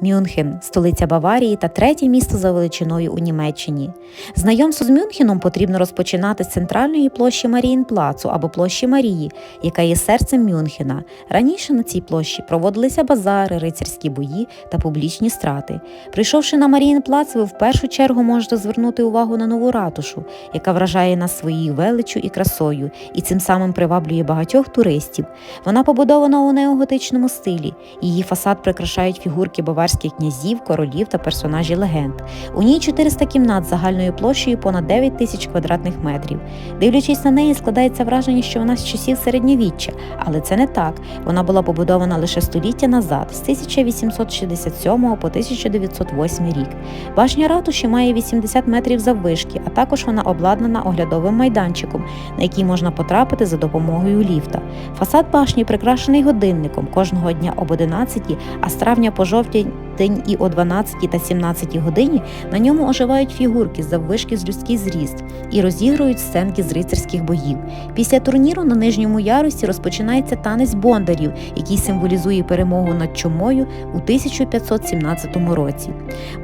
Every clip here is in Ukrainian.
Мюнхен, столиця Баварії та третє місто за величиною у Німеччині. Знайомство з Мюнхеном потрібно розпочинати з центральної площі Маріїнплацу або площі Марії, яка є серцем Мюнхена. Раніше на цій площі проводилися базари, рицарські бої та публічні страти. Прийшовши на Маріїнплац, ви в першу чергу можете звернути увагу на нову ратушу, яка вражає нас своєю величчю і красою, і цим самим приваблює багатьох туристів. Вона побудована у неоготичному стилі. Її фасад прикрашають фігурки баварських князів, королів та персонажів легенд. У ній 400 кімнат загальною площею понад 9 тисяч квадратних метрів. Дивлячись на неї, складається враження, що вона з часів середньовіччя, але це не так. Вона була побудована лише століття назад, з 1867 по 1908 рік. Башня ратуші має 80 метрів заввишки, а також вона обладнана оглядовим майданчиком, на який можна потрапити за допомогою ліфта. Фасад башні прикрашений годинником кожного дня об 11, а з травня по жовтень день і о 12 та 17 годині на ньому оживають фігурки заввишки з людський зріст і розігрують сценки з рицарських боїв. Після турніру на нижньому ярусі розпочинається танець бондарів, який символізує перемогу над чумою у 1517 році.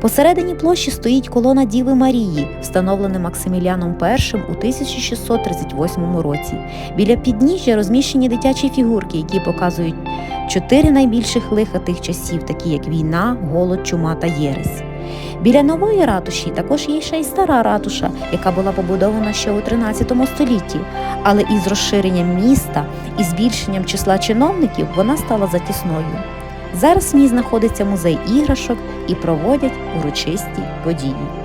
Посередині площі стоїть колона Діви Марії, встановлена Максиміліаном І у 1638 році. Біля підніжжя розміщені дитячі фігурки, які показують чотири найбільших лиха тих часів, такі як війна, голод, чума та єресь. Біля нової ратуші також є ще й стара ратуша, яка була побудована ще у 13 столітті, але із розширенням міста і збільшенням числа чиновників вона стала затісною. Зараз в ній знаходиться музей іграшок і проводять урочисті події.